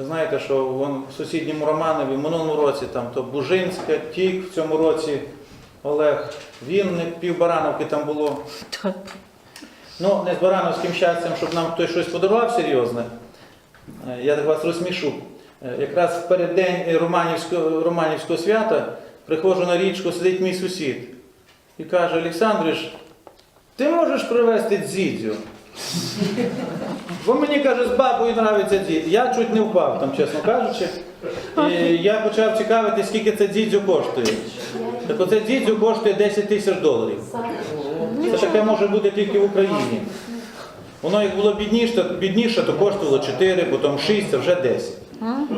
Ви знаєте, що вон в сусідньому Романові в минулому році там то Бужинська, Тік в цьому році Олег Вінник, пів Барановки там було. Ну, не з Барановським щастям, щоб нам хтось щось подарував серйозне. Е, Я так вас розсмішу. Е, Якраз в переддень Романівського, Романівського свята приходжу на річку, сидить мій сусід і каже, Олександрич, ти можеш привезти дзідзю? Бо мені каже, з бабою нравиться дзідзю. Я чуть не впав, там, чесно кажучи. І я почав цікавити, скільки це дзідзю коштує. Так оце дзідзю коштує 10 тисяч доларів. Це таке може бути тільки в Україні. Воно як було бідніше, то коштувало 4, потім 6, а вже 10.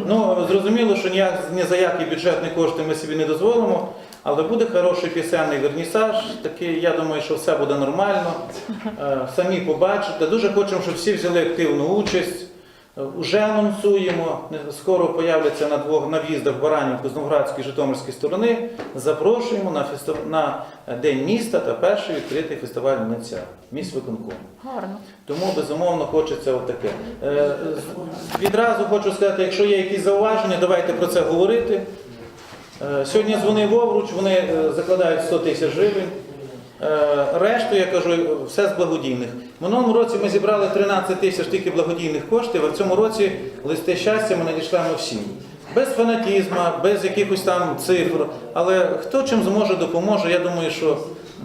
Ну, зрозуміло, що ніяк, ні за які бюджетні кошти ми собі не дозволимо, але буде хороший пісенний вернісаж. Такий, я думаю, що все буде нормально. Е, Самі побачите. Дуже хочемо, щоб всі взяли активну участь. Е, Уже анонсуємо, не- скоро появляться на двох на в'їздах Баранівку з Новградської Житомирської сторони. Запрошуємо на, фестив... на День міста та перший відкритий фестиваль митця міст виконкому. Гарно. Тому безумовно хочеться отаке. Е, Відразу хочу сказати, якщо є якісь зауваження, давайте про це говорити. Е, Сьогодні дзвонив Овруч, вони е, закладають 100 тисяч гривень. Е, Решту, я кажу, все з благодійних. Минулому році ми зібрали 13 тисяч тільки благодійних коштів, а в цьому році листи щастя ми надішлемо всім. Без фанатізму, без якихось там цифр. Але хто чим зможе, допоможе, я думаю, що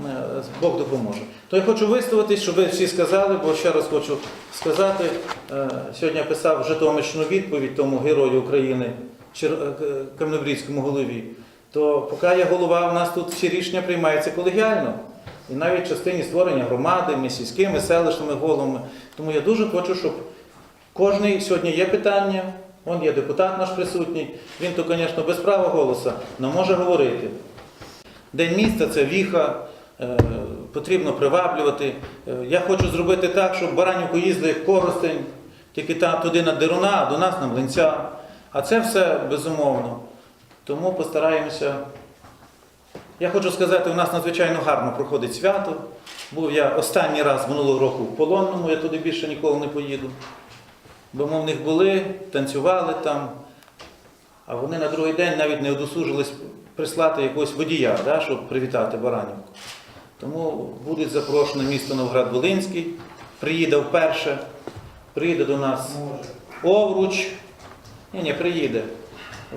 е, Бог допоможе. То я хочу виставитись, щоб ви всі сказали, бо ще раз хочу сказати, е, сьогодні я писав Житомирщину відповідь тому герою України, е, голові. То поки я голова, у нас тут всі рішення приймаються колегіально. І навіть в частині створення громади, ми сільськими, селищними головами. Тому я дуже хочу, щоб кожний сьогодні є питання. Вон є депутат наш присутній. Він то, звісно, без права голосу, але може говорити. День міста це віха, е, потрібно приваблювати. Е, Я хочу зробити так, щоб в Баранівку їздили як Коростень, тільки там туди на Деруна, а до нас на Млинця. А це все безумовно. Тому постараємося. Я хочу сказати, у нас надзвичайно гарно проходить свято. Був я останній раз минулого року в Полонному, я туди більше ніколи не поїду. Бо ми в них були, танцювали там, а вони на другий день навіть не одосужились прислати якогось водія, да, щоб привітати Баранівку. Тому буде запрошено місто Новград-Волинський, приїде вперше, приїде до нас Овруч. Ні, ні, приїде.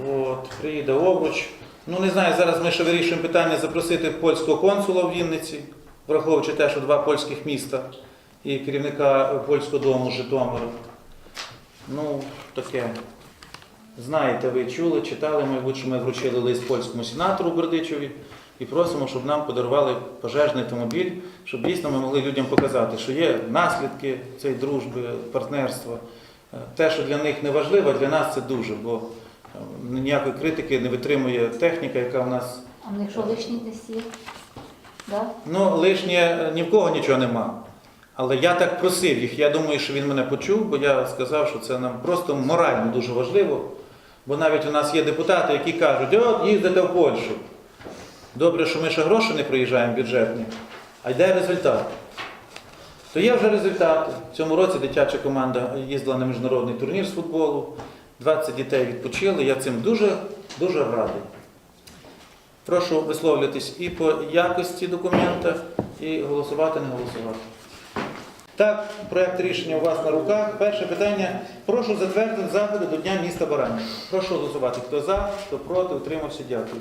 От, приїде Овруч. Ну не знаю, зараз ми ще вирішуємо питання запросити польського консула в Вінниці, враховуючи те, що два польських міста і керівника польського дому Житомира. Ну, таке. Знаєте, ви чули, читали, мабуть, що ми вручили лист польському сенатору Бердичеві і просимо, щоб нам подарували пожежний автомобіль, щоб дійсно ми могли людям показати, що є наслідки цієї дружби, партнерства. Е, Те, що для них не важливо, для нас це дуже, бо ніякої критики не витримує техніка, яка в нас. А ну, якщо лишній десь є? Да? Ну, лишнє е, ні в кого нічого нема. Але я так просив їх. Я думаю, що він мене почув, бо я сказав, що це нам просто морально дуже важливо. Бо навіть у нас є депутати, які кажуть, от їздите в Польщу. Добре, що ми ще гроші не приїжджаємо бюджетні, а йде результат. То є вже результати. В цьому році дитяча команда їздила на міжнародний турнір з футболу. 20 дітей відпочили. Я цим дуже, дуже радий. Прошу висловлюватись і по якості документа, і голосувати, не голосувати. Так, проєкт рішення у вас на руках. Перше питання. Прошу затвердити заходи до Дня міста Баранів. Прошу голосувати. Хто за, хто проти, утримався. Дякую.